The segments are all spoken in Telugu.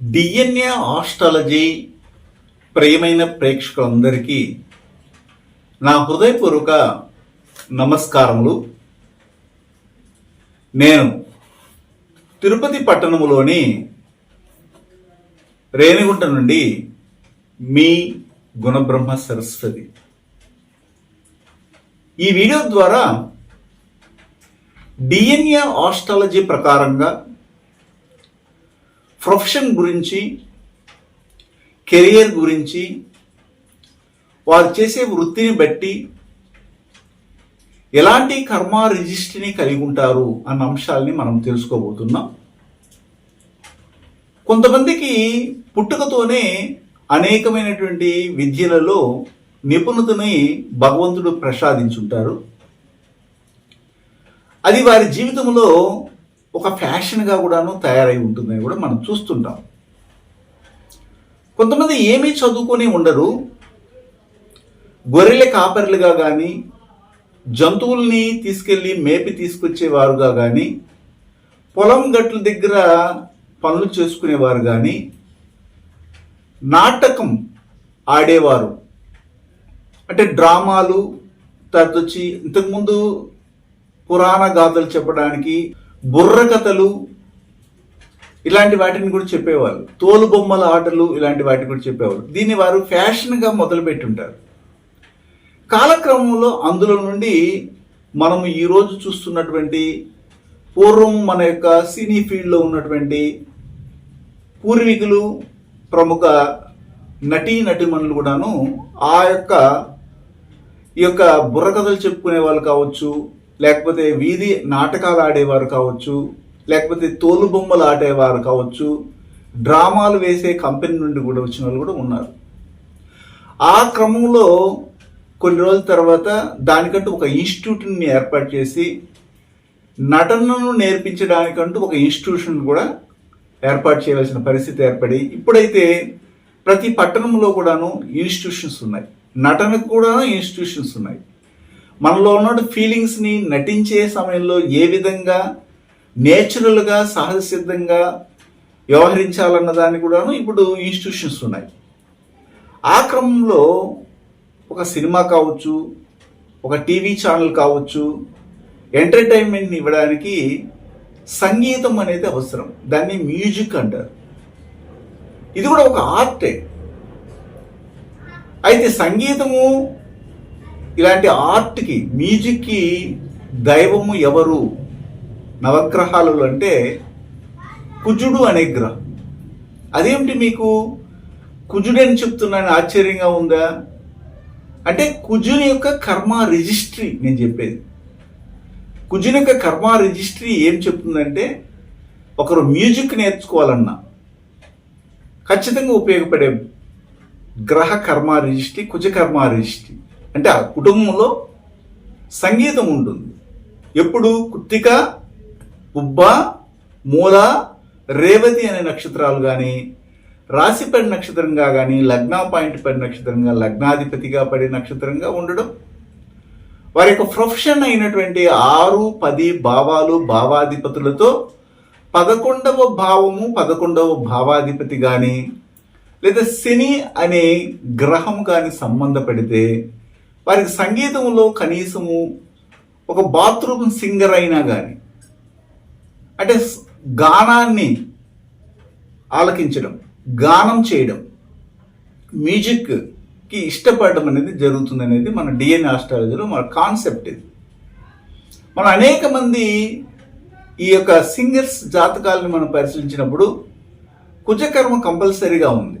డిఎన్ఏ ఆస్ట్రాలజీ ప్రియమైన ప్రేక్షకులందరికీ నా హృదయపూర్వక నమస్కారములు. నేను తిరుపతి పట్టణములోని రేణిగుంట నుండి మీ గుణబ్రహ్మ సరస్వతి. ఈ వీడియో ద్వారా డిఎన్ఏ ఆస్ట్రాలజీ ప్రకారంగా ప్రొఫెషన్ గురించి కెరియర్ గురించి వారు చేసే వృత్తిని బట్టి ఎలాంటి కర్మ రిజిస్ట్రీని కలిగి ఉంటారు అన్న అంశాలని మనం తెలుసుకోబోతున్నాం. కొంతమందికి పుట్టుకతోనే అనేకమైనటువంటి విద్యలలో నిపుణతని భగవంతుడు ప్రసాదించుంటారు. అది వారి జీవితంలో ఒక ఫ్యాషన్గా కూడాను తయారై ఉంటుందని కూడా మనం చూస్తుంటాం. కొంతమంది ఏమీ చదువుకొని ఉండరు. గొర్రెల కాపర్లుగా కానీ జంతువుల్ని తీసుకెళ్ళి మేపి తీసుకొచ్చేవారుగా కానీ పొలం గట్ల దగ్గర పనులు చేసుకునేవారు కానీ నాటకం ఆడేవారు. అంటే డ్రామాలు తర్వాత ఇంతకుముందు పురాణ గాథలు చెప్పడానికి బుర్ర కథలు ఇలాంటి వాటిని కూడా చెప్పేవాళ్ళు. తోలు బొమ్మల ఆటలు ఇలాంటి వాటిని కూడా చెప్పేవాళ్ళు. దీన్ని వారు ఫ్యాషన్గా మొదలుపెట్టుంటారు. కాలక్రమంలో అందులో నుండి మనం ఈరోజు చూస్తున్నటువంటి పూర్వం మన యొక్క సినీ ఫీల్డ్లో ఉన్నటువంటి పూర్వీకులు ప్రముఖ నటీ నటిమణులు కూడాను ఆ యొక్క ఈ యొక్క బుర్రకథలు చెప్పుకునే వాళ్ళు కావచ్చు లేకపోతే వీధి నాటకాలు ఆడేవారు కావచ్చు లేకపోతే తోలుబొమ్మలు ఆడేవారు కావచ్చు డ్రామాలు వేసే కంపెనీ నుండి కూడా వచ్చిన వాళ్ళు కూడా ఉన్నారు. ఆ క్రమంలో కొన్ని రోజుల తర్వాత దానికంటూ ఒక ఇన్స్టిట్యూట్ని ఏర్పాటు చేసి నటనను నేర్పించడానికంటూ ఒక ఇన్స్టిట్యూషన్ కూడా ఏర్పాటు చేయవలసిన పరిస్థితి ఏర్పడి ఇప్పుడైతే ప్రతి పట్టణంలో కూడాను ఇన్స్టిట్యూషన్స్ ఉన్నాయి. నటనకు కూడా ఇన్స్టిట్యూషన్స్ ఉన్నాయి. మనలో ఉన్న ఫీలింగ్స్ని నటించే సమయంలో ఏ విధంగా నేచురల్గా సహజ సిద్ధంగా వ్యవహరించాలన్న దాన్ని కూడాను ఇప్పుడు ఇన్స్టిట్యూషన్స్ ఉన్నాయి. ఆ క్రమంలో ఒక సినిమా కావచ్చు ఒక టీవీ ఛానల్ కావచ్చు ఎంటర్టైన్మెంట్ని ఇవ్వడానికి సంగీతం అనేది అవసరం. దాన్ని మ్యూజిక్ అంటారు. ఇది కూడా ఒక ఆర్టే అయితే సంగీతము ఇలాంటి ఆర్ట్కి మ్యూజిక్కి దైవము ఎవరు? నవగ్రహాలు అంటే కుజుడు అనే గ్రహం. అదేమిటి మీకు? కుజుడని చెప్తున్నాను ఆశ్చర్యంగా ఉందా? అంటే కుజుని యొక్క కర్మ రిజిస్ట్రీ నేను చెప్పేది. కుజుని యొక్క కర్మ రిజిస్ట్రీ ఏం చెప్తుందంటే ఒకరు మ్యూజిక్ నేర్చుకోవాలన్నా ఖచ్చితంగా ఉపయోగపడే గ్రహ కర్మ రిజిస్ట్రీ కుజ కర్మ రిజిస్ట్రీ. అంటే ఆ కుటుంబంలో సంగీతం ఉంటుంది. ఎప్పుడు? కుత్తిక ఉబ్బ మూల రేవతి అనే నక్షత్రాలు కానీ రాశిపడి నక్షత్రంగా కానీ లగ్న పాయింట్ పడి నక్షత్రంగా లగ్నాధిపతిగా పడి నక్షత్రంగా ఉండడం. వారి యొక్క ప్రొఫెషన్ అయినటువంటి ఆరు పది భావాలు భావాధిపతులతో పదకొండవ భావము పదకొండవ భావాధిపతి కానీ లేదా శని అనే గ్రహం కానీ సంబంధపడితే వారికి సంగీతంలో కనీసము ఒక బాత్రూమ్ సింగర్ అయినా కానీ అంటే గానాన్ని ఆలకించడం గానం చేయడం మ్యూజిక్కి ఇష్టపడడం అనేది జరుగుతుంది అనేది మన డిఎన్ఏ ఆస్ట్రాలజీలో మన కాన్సెప్ట్ ఇది. మనం అనేక మంది ఈ యొక్క సింగర్స్ జాతకాలను మనం పరిశీలించినప్పుడు కుజకర్మ కంపల్సరీగా ఉంది.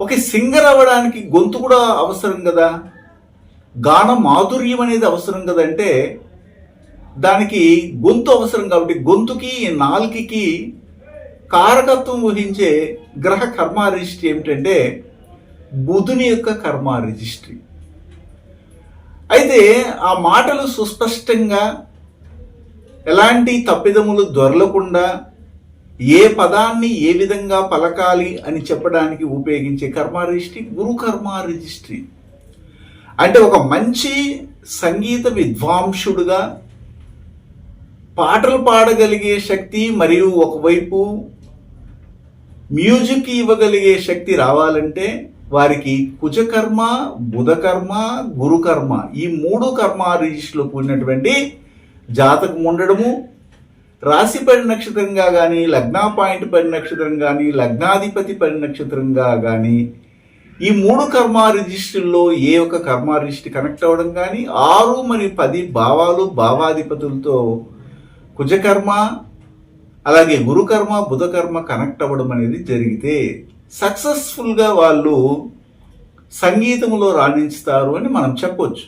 ఒక సింగర్ అవ్వడానికి గొంతు కూడా అవసరం కదా? గాన మాధుర్యం అనేది అవసరం కదంటే దానికి గొంతు అవసరం కాబట్టి గొంతుకి నాలుకకి కారకత్వం వహించే గ్రహ కర్మ రిజిస్ట్రీ ఏమిటంటే బుధుని యొక్క కర్మ రిజిస్ట్రీ అయితే ఆ మాటలు సుస్పష్టంగా ఎలాంటి తప్పిదములు దొరలకుండా ఏ పదాన్ని ఏ విధంగా పలకాలి అని చెప్పడానికి ఉపయోగించే కర్మ రిజిస్ట్రీ? గురు కర్మ రిజిస్ట్రీ. అంటే ఒక మంచి సంగీత విద్వాంసుడుగా పాటలు పాడగలిగే శక్తి మరియు ఒకవైపు మ్యూజిక్ ఇవ్వగలిగే శక్తి రావాలంటే వారికి కుజకర్మ బుధకర్మ గురుకర్మ ఈ మూడు కర్మ రిజిస్టులో కూడినటువంటి జాతకం ఉండడము రాశిపడి నక్షత్రంగా కానీ లగ్నా పాయింట్ పడి నక్షత్రం కానీ లగ్నాధిపతి పడి నక్షత్రంగా కానీ ఈ మూడు కర్మ రిజిస్టుల్లో ఏ ఒక కర్మ రిజిస్టర్ కనెక్ట్ అవ్వడం కానీ ఆరు మరియు పది భావాలు భావాధిపతులతో కుజకర్మ అలాగే గురుకర్మ బుధకర్మ కనెక్ట్ అవ్వడం అనేది జరిగితే సక్సెస్ఫుల్గా వాళ్ళు సంగీతంలో రాణించుతారు అని మనం చెప్పొచ్చు.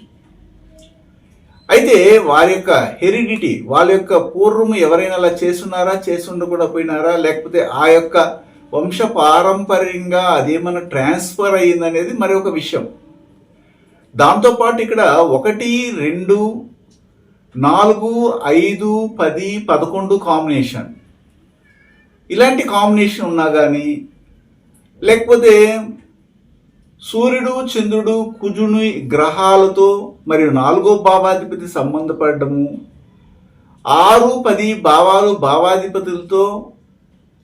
అయితే వారి యొక్క హెరిడిటీ వాళ్ళ యొక్క పూర్వం ఎవరైనా అలా చేస్తున్నారా చేసుండకుండా పోయినారా? లేకపోతే ఆ యొక్క వంశ పారంపర్యంగా అదేమన్నా ట్రాన్స్ఫర్ అయ్యిందనేది మరి ఒక విషయం. దాంతోపాటు ఇక్కడ ఒకటి రెండు నాలుగు ఐదు పది పదకొండు కాంబినేషన్. ఇలాంటి కాంబినేషన్ ఉన్నా కానీ లేకపోతే సూర్యుడు చంద్రుడు కుజుని గ్రహాలతో మరియు నాలుగో భావాధిపతి సంబంధపడము ఆరు పది భావాలు భావాధిపతులతో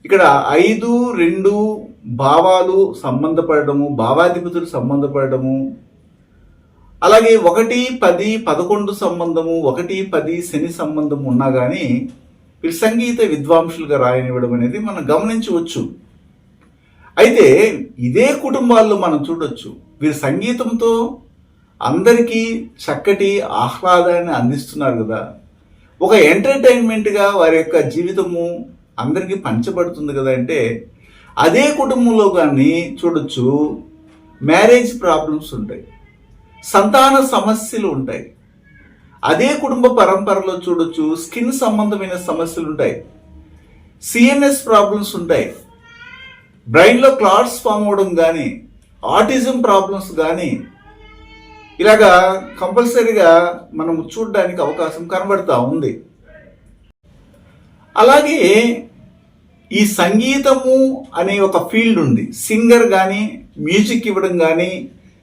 ఇక్కడ ఐదు రెండు భావాలు సంబంధపడము భావాధిపతులు సంబంధపడము అలాగే ఒకటి పది పదకొండు సంబంధము ఒకటి పది శని సంబంధం ఉన్నా కానీ వీరు సంగీత విద్వాంసులుగా రాయనివ్వడం అనేది మనం గమనించవచ్చు. అయితే ఇదే కుటుంబాల్లో మనం చూడొచ్చు. వీరు సంగీతంతో అందరికీ చక్కటి ఆహ్లాదాన్ని అందిస్తున్నారు కదా. ఒక ఎంటర్టైన్మెంట్గా వారి యొక్క జీవితము అందరికీ పంచబడుతుంది కదా అంటే అదే కుటుంబంలో కానీ చూడొచ్చు మ్యారేజ్ ప్రాబ్లమ్స్ ఉంటాయి. సంతాన సమస్యలు ఉంటాయి. అదే కుటుంబ పరంపరలో చూడొచ్చు స్కిన్ సంబంధమైన సమస్యలు ఉంటాయి. సిఎన్ఎస్ ప్రాబ్లమ్స్ ఉంటాయి. బ్రెయిన్లో క్లాట్స్ ఫామ్ అవ్వడం కానీ ఆటిజం ప్రాబ్లమ్స్ కానీ ఇలాగా కంపల్సరీగా మనం చూడడానికి అవకాశం కనబడతా ఉంది. అలాగే ఈ సంగీతము అనే ఒక ఫీల్డ్ ఉంది. సింగర్ కానీ మ్యూజిక్ ఇవ్వడం కానీ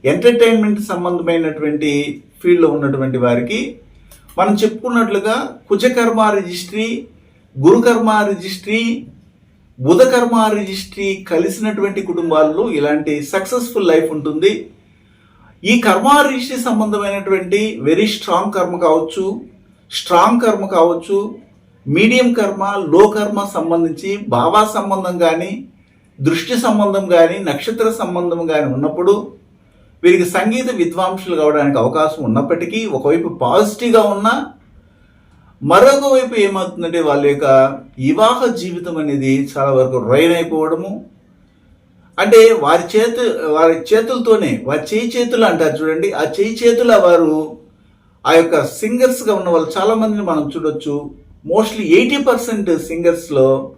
ఎంటర్టైన్మెంట్ సంబంధమైనటువంటి ఫీల్డ్లో ఉన్నటువంటి వారికి మనం చెప్పుకున్నట్లుగా కుజకర్మ రిజిస్ట్రీ గురుకర్మ రిజిస్ట్రీ బుధకర్మ రిజిస్ట్రీ కలిసినటువంటి కుటుంబాల్లో ఇలాంటి సక్సెస్ఫుల్ లైఫ్ ఉంటుంది. ఈ కర్మ రిజిస్ట్రీ సంబంధమైనటువంటి వెరీ స్ట్రాంగ్ కర్మ కావచ్చు స్ట్రాంగ్ కర్మ కావచ్చు మీడియం కర్మ లో కర్మ సంబంధించి భావా సంబంధం కానీ దృష్టి సంబంధం కానీ నక్షత్ర సంబంధం కానీ ఉన్నప్పుడు వీరికి సంగీత విద్వాంసులు కావడానికి అవకాశం ఉన్నప్పటికీ ఒకవైపు పాజిటివ్గా ఉన్న మరొక వైపు ఏమవుతుందంటే వాళ్ళ యొక్క వివాహ జీవితం అనేది చాలా వరకు రైన్ అయిపోవడము. అంటే వారి చేతు వారి చేతులతోనే వారి చేయి చేతులు అంటారు చూడండి. ఆ చేయి చేతుల వారు ఆ యొక్క సింగర్స్గా ఉన్న వాళ్ళు చాలామందిని మనం చూడొచ్చు. మోస్ట్లీ ఎయిటీ పర్సెంట్ సింగర్స్లో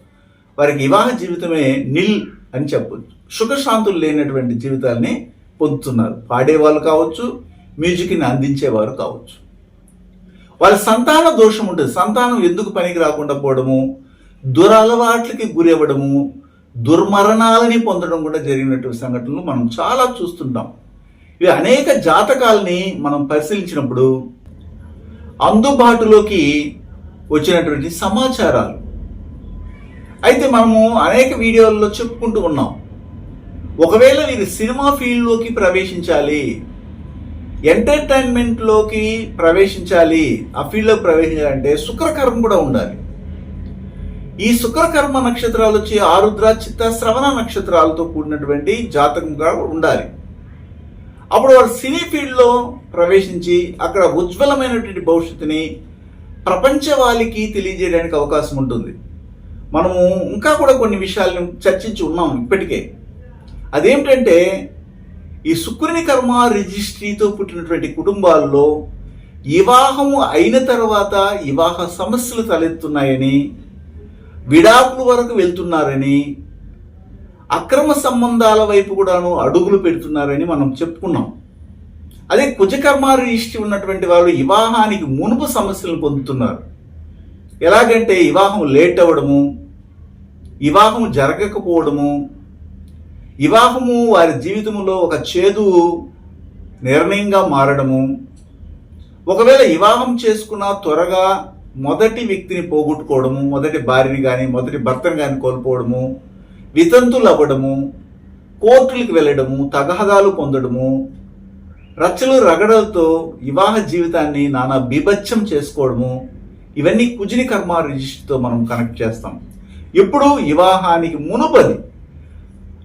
వారికి వివాహ జీవితమే నిల్ అని చెప్పొచ్చు సుఖశాంతులు లేనటువంటి జీవితాల్ని పొందుతున్నారు. పాడేవాళ్ళు కావచ్చు మ్యూజిక్ని అందించేవారు కావచ్చు. వాళ్ళ సంతాన దోషం ఉంటుంది. సంతానం ఎందుకు పనికి రాకుండా పోవడము? దురలవాట్లకి గురవ్వడము దుర్మరణాలని పొందడం కూడా జరిగినటువంటి సంఘటనలు మనం చాలా చూస్తుంటాం. ఇవి అనేక జాతకాలని మనం పరిశీలించినప్పుడు అందుబాటులోకి వచ్చినటువంటి సమాచారాలు. అయితే మనము అనేక వీడియోల్లో చెప్పుకుంటూ ఉన్నాం. ఒకవేళ వీరు సినిమా ఫీల్డ్లోకి ప్రవేశించాలి ఎంటర్టైన్మెంట్లోకి ప్రవేశించాలి ఆ ఫీల్డ్లోకి ప్రవేశించాలంటే శుక్రకర్మ కూడా ఉండాలి. ఈ శుక్రకర్మ నక్షత్రాలు వచ్చి ఆరుద్ర చిత్త శ్రవణ నక్షత్రాలతో కూడినటువంటి జాతకంగా ఉండాలి. అప్పుడు వారు సినీ ఫీల్డ్లో ప్రవేశించి అక్కడ ఉజ్వలమైనటువంటి భవిష్యత్తుని ప్రపంచవాళికి తెలియజేయడానికి అవకాశం ఉంటుంది. మనము ఇంకా కూడా కొన్ని విషయాలను చర్చించి ఉన్నాం ఇప్పటికే. అదేమిటంటే ఈ శుక్రుని కర్మ రిజిస్ట్రీతో పుట్టినటువంటి కుటుంబాల్లో వివాహము అయిన తర్వాత వివాహ సమస్యలు తలెత్తున్నాయని విడాకుల వరకు వెళ్తున్నారని అక్రమ సంబంధాల వైపు కూడాను అడుగులు పెడుతున్నారని మనం చెప్పుకున్నాం. అదే కుజకర్మ రిజిస్ట్రీ ఉన్నటువంటి వారు వివాహానికి మునుపు సమస్యలను పొందుతున్నారు. ఎలాగంటే వివాహం లేట్ అవ్వడము వివాహం జరగకపోవడము వివాహము వారి జీవితంలో ఒక చేదు నిర్ణయంగా మారడము. ఒకవేళ వివాహం చేసుకున్న త్వరగా మొదటి వ్యక్తిని పోగొట్టుకోవడము మొదటి భార్యని కానీ మొదటి భర్తను కానీ కోల్పోవడము వితంతులు అవ్వడము కోర్టులకు వెళ్ళడము తగాదాలు పొందడము రచ్చలు రగడలతో వివాహ జీవితాన్ని నానా బీభత్సం చేసుకోవడము ఇవన్నీ కుజిని కర్మ రిజిస్ట్తో మనం కనెక్ట్ చేస్తాం. ఇప్పుడు వివాహానికి మునుపది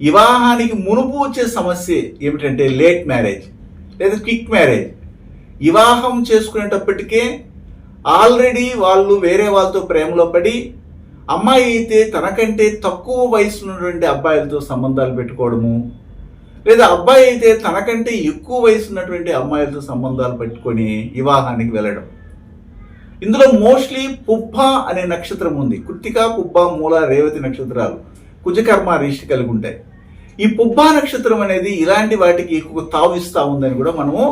వివాహానికి మునుపు వచ్చే సమస్య ఏమిటంటే లేట్ మ్యారేజ్ లేదా క్విక్ మ్యారేజ్. వివాహం చేసుకునేటప్పటికే ఆల్రెడీ వాళ్ళు వేరే వాళ్ళతో ప్రేమలో పడి అమ్మాయి అయితే తనకంటే తక్కువ వయసు ఉన్నటువంటి అబ్బాయిలతో సంబంధాలు పెట్టుకోవడము లేదా అబ్బాయి అయితే తనకంటే ఎక్కువ వయసు ఉన్నటువంటి అమ్మాయిలతో సంబంధాలు పెట్టుకొని వివాహానికి వెళ్ళడం. ఇందులో మోస్ట్లీ పుబ్బ అనే నక్షత్రం ఉంది. కృతిక పుబ్బ మూల రేవతి నక్షత్రాలు. కుజకర్మ రిష్టి కలిగి ఉంటాయి. ఈ పుబ్బా నక్షత్రం అనేది ఇలాంటి వాటికి ఎక్కువ తావిస్తూ ఉందని కూడా మనము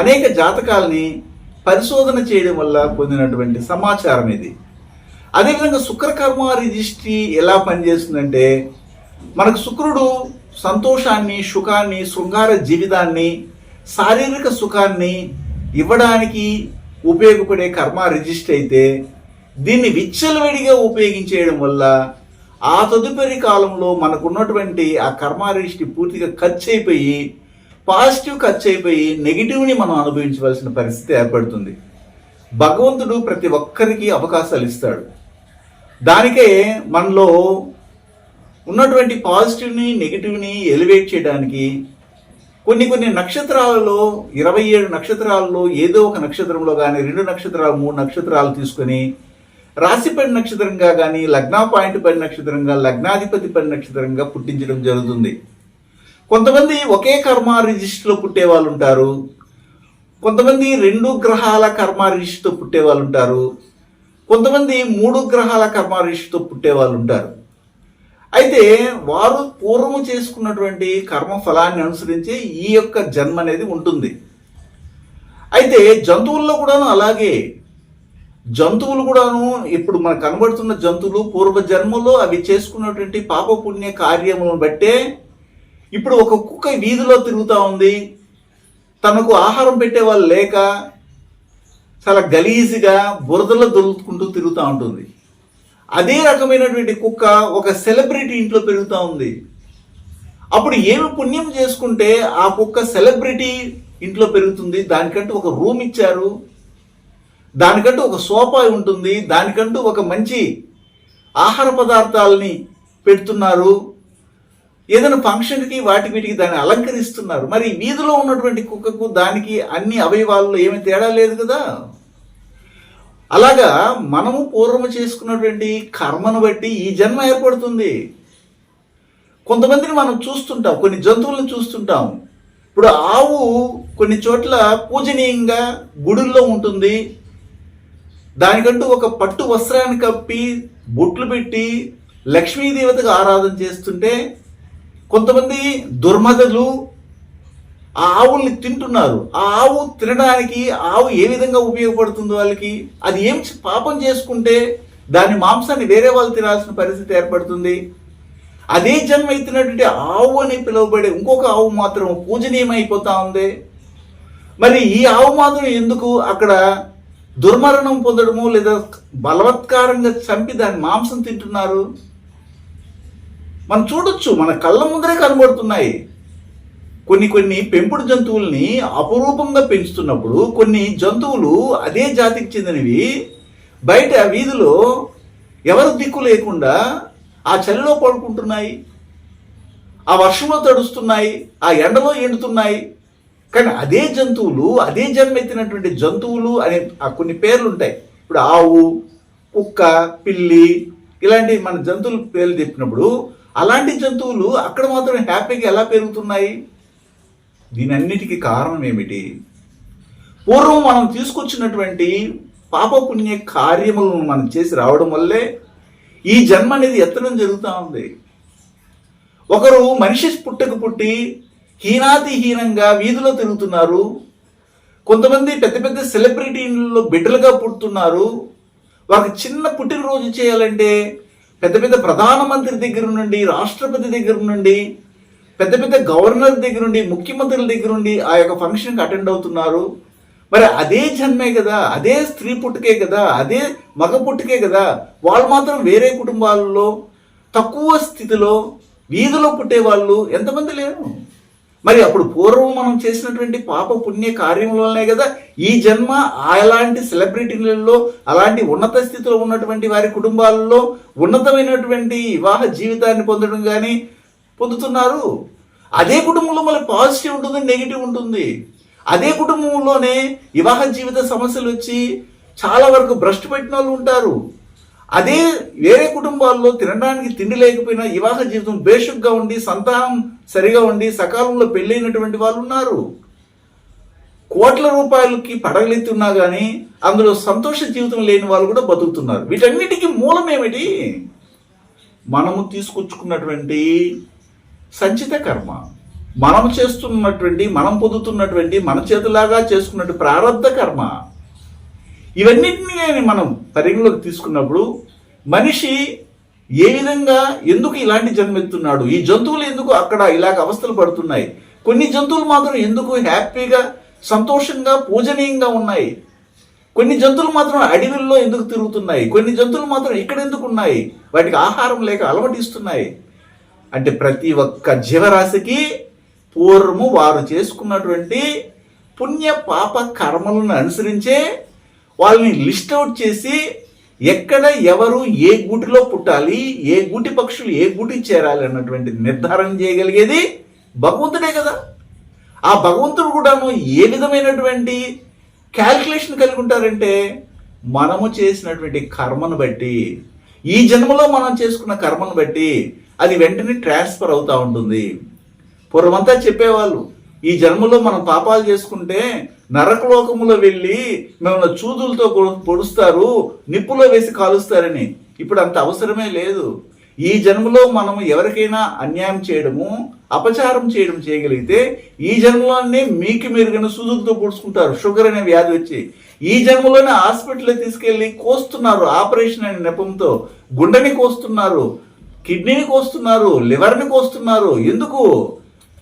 అనేక జాతకాలని పరిశోధన చేయడం వల్ల పొందినటువంటి సమాచారం ఇది. అదేవిధంగా శుక్రకర్మ రిజిస్ట్రీ ఎలా పనిచేస్తుందంటే మనకు శుక్రుడు సంతోషాన్ని సుఖాన్ని శృంగార జీవితాన్ని శారీరక సుఖాన్ని ఇవ్వడానికి ఉపయోగపడే కర్మ రిజిస్టర్ అయితే దీన్ని విచ్చలవిడిగా ఉపయోగించేయడం వల్ల ఆ తదుపరి కాలంలో మనకున్నటువంటి ఆ కర్మారిష్టి పూర్తిగా ఖర్చు అయిపోయి పాజిటివ్ ఖర్చు అయిపోయి నెగిటివ్ని మనం అనుభవించవలసిన పరిస్థితి ఏర్పడుతుంది. భగవంతుడు ప్రతి ఒక్కరికి అవకాశాలు ఇస్తాడు. దానికే మనలో ఉన్నటువంటి పాజిటివ్ని నెగిటివ్ని ఎలివేట్ చేయడానికి కొన్ని కొన్ని నక్షత్రాలలో ఇరవై ఏడు నక్షత్రాలలో ఏదో ఒక నక్షత్రంలో కానీ రెండు నక్షత్రాలు మూడు నక్షత్రాలు తీసుకొని రాశిపడి నక్షత్రంగా కానీ లగ్న పాయింట్ పడి నక్షత్రంగా లగ్నాధిపతి పడి నక్షత్రంగా పుట్టించడం జరుగుతుంది. కొంతమంది ఒకే కర్మ రిజిస్టర్లో పుట్టే వాళ్ళు ఉంటారు. కొంతమంది రెండు గ్రహాల కర్మ రిజిస్టర్తో పుట్టే వాళ్ళు ఉంటారు. కొంతమంది మూడు గ్రహాల కర్మ రిజిస్టర్తో పుట్టే వాళ్ళు ఉంటారు. అయితే వారు పూర్వము చేసుకున్నటువంటి కర్మ ఫలాన్ని అనుసరించి ఈ యొక్క జన్మ అనేది ఉంటుంది. అయితే జంతువుల్లో కూడాను అలాగే. జంతువులు కూడాను ఇప్పుడు మనకు కనబడుతున్న జంతువులు పూర్వ జన్మలో అవి చేసుకున్నటువంటి పాపపుణ్య కార్యములను బట్టే ఇప్పుడు ఒక కుక్క వీధిలో తిరుగుతూ ఉంది. తనకు ఆహారం పెట్టే వాళ్ళు లేక చాలా గలీజ్గా బురదలో దొరుకుతుంటూ తిరుగుతూ ఉంటుంది. అదే రకమైనటువంటి కుక్క ఒక సెలబ్రిటీ ఇంట్లో పెరుగుతూ ఉంది. అప్పుడు ఏమి పుణ్యం చేసుకుంటే ఆ కుక్క సెలబ్రిటీ ఇంట్లో పెరుగుతుంది? దానికంటే ఒక రూమ్ ఇచ్చారు. దానికంటూ ఒక సోఫా ఉంటుంది దానికంటూ ఒక మంచి ఆహార పదార్థాలని పెడుతున్నారు. ఏదైనా ఫంక్షన్కి వాటి వీటికి దాన్ని అలంకరిస్తున్నారు. మరి వీధిలో ఉన్నటువంటి కుక్కకు దానికి అన్ని అవయవాల్లో ఏమి తేడా లేదు కదా? అలాగా మనము పూర్వము చేసుకున్నటువంటి కర్మను బట్టి ఈ జన్మ ఏర్పడుతుంది. కొంతమందిని మనం చూస్తుంటాం కొన్ని జంతువులను చూస్తుంటాం. ఇప్పుడు ఆవు కొన్ని చోట్ల పూజనీయంగా గుడుల్లో ఉంటుంది దానికంటూ ఒక పట్టు వస్త్రాన్ని కప్పి బొట్లు పెట్టి లక్ష్మీదేవతకు ఆరాధన చేస్తుంటే కొంతమంది దుర్మదలు ఆ ఆవుల్ని తింటున్నారు. ఆ ఆవు తినడానికి ఆవు ఏ విధంగా ఉపయోగపడుతుందో వాళ్ళకి అది ఏం పాపం చేసుకుంటే దాని మాంసాన్ని వేరే వాళ్ళు తినాల్సిన పరిస్థితి ఏర్పడుతుంది. అదే జన్మ ఎత్తినటువంటి ఆవు అని పిలువబడే ఇంకొక ఆవు మాత్రం పూజనీయమైపోతా ఉంది. మరి ఈ ఆవు మాత్రం ఎందుకు అక్కడ దుర్మరణం పొందడము లేదా బలవత్కారంగా చంపి దాని మాంసం తింటున్నారు? మనం చూడొచ్చు మన కళ్ళ ముందరే కనబడుతున్నాయి. కొన్ని కొన్ని పెంపుడు జంతువుల్ని అపురూపంగా పెంచుతున్నప్పుడు కొన్ని జంతువులు అదే జాతికి చెందినవి. బయట వీధిలో ఎవరు దిక్కు లేకుండా ఆ చలిలో పడుకుంటున్నాయి. ఆ వర్షంలో తడుస్తున్నాయి. ఆ ఎండలో ఎండుతున్నాయి. కానీ అదే జంతువులు అదే జన్మెత్తినటువంటి జంతువులు అనే కొన్ని పేర్లు ఉంటాయి ఇప్పుడు ఆవు కుక్క పిల్లి ఇలాంటి మన జంతువుల పేర్లు చెప్పినప్పుడు అలాంటి జంతువులు అక్కడ మాత్రం హ్యాపీగా ఎలా పెరుగుతున్నాయి? దీనన్నిటికీ కారణం ఏమిటి? పూర్వం మనం తీసుకొచ్చినటువంటి పాపపుణ్య కార్యములను మనం చేసి రావడం వల్లే ఈ జన్మ అనేది ఎత్తడం జరుగుతూ ఉంది. ఒకరు మనిషి పుట్టక పుట్టి హీనాతిహీనంగా వీధిలో తిరుగుతున్నారు. కొంతమంది పెద్ద పెద్ద సెలబ్రిటీలలో బిడ్డలుగా పుడుతున్నారు. వారికి చిన్న పుట్టినరోజు చేయాలంటే పెద్ద పెద్ద ప్రధానమంత్రి దగ్గర నుండి రాష్ట్రపతి దగ్గర నుండి పెద్ద పెద్ద గవర్నర్ దగ్గర నుండి ముఖ్యమంత్రుల దగ్గర నుండి ఆ యొక్క ఫంక్షన్కి అటెండ్ అవుతున్నారు. మరి అదే జన్మే కదా అదే స్త్రీ పుట్టుకే కదా అదే మగ పుట్టుకే కదా వాళ్ళు మాత్రం వేరే కుటుంబాలలో తక్కువ స్థితిలో వీధిలో పుట్టే వాళ్ళు ఎంతమంది లేరు? మరి అప్పుడు పూర్వం మనం చేసినటువంటి పాప పుణ్య కార్యములనే కదా ఈ జన్మ అలాంటి సెలబ్రిటీలలో అలాంటి ఉన్నత స్థితిలో ఉన్నటువంటి వారి కుటుంబాలలో ఉన్నతమైనటువంటి వివాహ జీవితాన్ని పొందడం కానీ పొందుతున్నారు. అదే కుటుంబంలో మళ్ళీ పాజిటివ్ ఉంటుంది నెగిటివ్ ఉంటుంది. అదే కుటుంబంలోనే వివాహ జీవిత సమస్యలు వచ్చి చాలా వరకు భ్రష్టు పెట్టిన వాళ్ళు ఉంటారు. అదే వేరే కుటుంబాల్లో తినడానికి తిండి లేకపోయినా వివాహ జీవితం బేషుగ్గా ఉండి సంతానం సరిగా ఉండి సకాలంలో పెళ్ళైనటువంటి వాళ్ళు ఉన్నారు. కోట్ల రూపాయలకి పడగలెత్తున్నా కానీ అందులో సంతోష జీవితం లేని వాళ్ళు కూడా బతుకుతున్నారు. వీటన్నిటికీ మూలం ఏమిటి? మనము తీసుకొచ్చుకున్నటువంటి సంచిత కర్మ. మనం చేస్తున్నటువంటి మనం పొందుతున్నటువంటి మన చేతులాగా చేసుకున్నటువంటి ప్రారంభ కర్మ. ఇవన్నింటినీ మనం పరిగణలోకి తీసుకున్నప్పుడు మనిషి ఏ విధంగా ఎందుకు ఇలాంటి జన్మెత్తున్నాడు ఈ జంతువులు ఎందుకు అక్కడ ఇలాగ అవస్థలు పడుతున్నాయి? కొన్ని జంతువులు మాత్రం ఎందుకు హ్యాపీగా సంతోషంగా పూజనీయంగా ఉన్నాయి? కొన్ని జంతువులు మాత్రం అడవిల్లో ఎందుకు తిరుగుతున్నాయి? కొన్ని జంతువులు మాత్రం ఇక్కడ ఎందుకు ఉన్నాయి? వాటికి ఆహారం లేక అలమటిస్తున్నాయి అంటే ప్రతి ఒక్క జీవరాశికి పూర్వము వారు చేసుకున్నటువంటి పుణ్య పాప కర్మలను అనుసరించే వాళ్ళని లిస్ట్ అవుట్ చేసి ఎక్కడ ఎవరు ఏ గూటిలో పుట్టాలి ఏ గూటి పక్షులు ఏ గూటి చేరాలి అన్నటువంటి నిర్ధారణ చేయగలిగేది భగవంతుడే కదా. ఆ భగవంతుడు కూడాను ఏ విధమైనటువంటి క్యాల్కులేషన్ కలిగి ఉంటారంటే మనము చేసినటువంటి కర్మను బట్టి ఈ జన్మలో మనం చేసుకున్న కర్మను బట్టి అది వెంటనే ట్రాన్స్ఫర్ అవుతూ ఉంటుంది. పూర్వమంతా చెప్పేవాళ్ళు ఈ జన్మలో మనం పాపాలు చేసుకుంటే నరకలోకములో వెళ్ళి మిమ్మల్ని చూదులతో పొడుస్తారు నిప్పులో వేసి కాలుస్తారని. ఇప్పుడు అంత అవసరమే లేదు. ఈ జన్మలో మనం ఎవరికైనా అన్యాయం చేయడము అపచారం చేయడం చేయగలిగితే ఈ జన్మలోనే మీకు మెరుగైన సూదులతో పొడుచుకుంటారు షుగర్ అనే వ్యాధి వచ్చి. ఈ జన్మలోనే హాస్పిటల్లో తీసుకెళ్ళి కోస్తున్నారు ఆపరేషన్ అనే నెపంతో. గుండెని కోస్తున్నారు కిడ్నీని కోస్తున్నారు లివర్ని కోస్తున్నారు. ఎందుకు?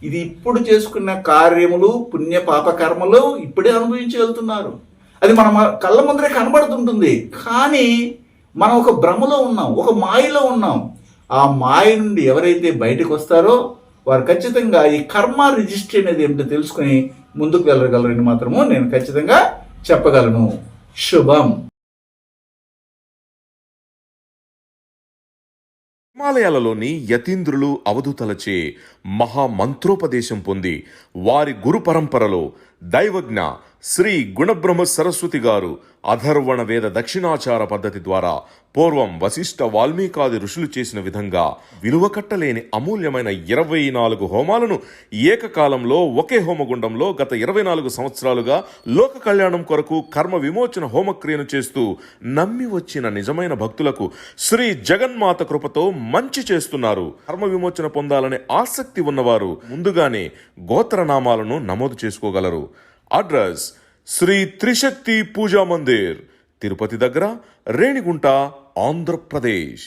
ఇది ఇప్పుడు చేసుకున్న కార్యములు పుణ్య పాప కర్మలు ఇప్పుడే అనుభవించి వెళ్తున్నారు. అది మన కళ్ళ ముందరే కనబడుతుంటుంది. కానీ మనం ఒక భ్రమలో ఉన్నాం ఒక మాయలో ఉన్నాం. ఆ మాయ నుండి ఎవరైతే బయటకు వస్తారో వారు ఖచ్చితంగా ఈ కర్మ రిజిస్ట్రీ అనేది ఏమిటో తెలుసుకుని ముందుకు వెళ్ళగలరని మాత్రము నేను ఖచ్చితంగా చెప్పగలను. శుభం. హిమాలయాలలోని యతీంద్రులు అవధూతలచే మహామంత్రోపదేశం పొంది వారి గురు పరంపరలో దైవజ్ఞ శ్రీ గుణబ్రహ్మ సరస్వతి గారు అధర్వణ వేద దక్షిణాచార పద్ధతి ద్వారా పూర్వం వశిష్ఠ వాల్మీకాది ఋషులు చేసిన విధంగా విలువ కట్టలేని అమూల్యమైన ఇరవై నాలుగు హోమాలను ఏకకాలంలో ఒకే హోమగుండంలో గత ఇరవై నాలుగు సంవత్సరాలుగా లోక కళ్యాణం కొరకు కర్మ విమోచన హోమక్రియను చేస్తూ నమ్మి వచ్చిన నిజమైన భక్తులకు శ్రీ జగన్మాత కృపతో మంచి చేస్తున్నారు. కర్మ విమోచన పొందాలనే ఆసక్తి ఆసక్తి ఉన్నవారు ముందుగానే గోత్రనామాలను నమోదు చేసుకోగలరు. అడ్రస్ శ్రీ త్రిశక్తి పూజా మందిర్ తిరుపతి దగ్గర రేణిగుంట ఆంధ్రప్రదేశ్.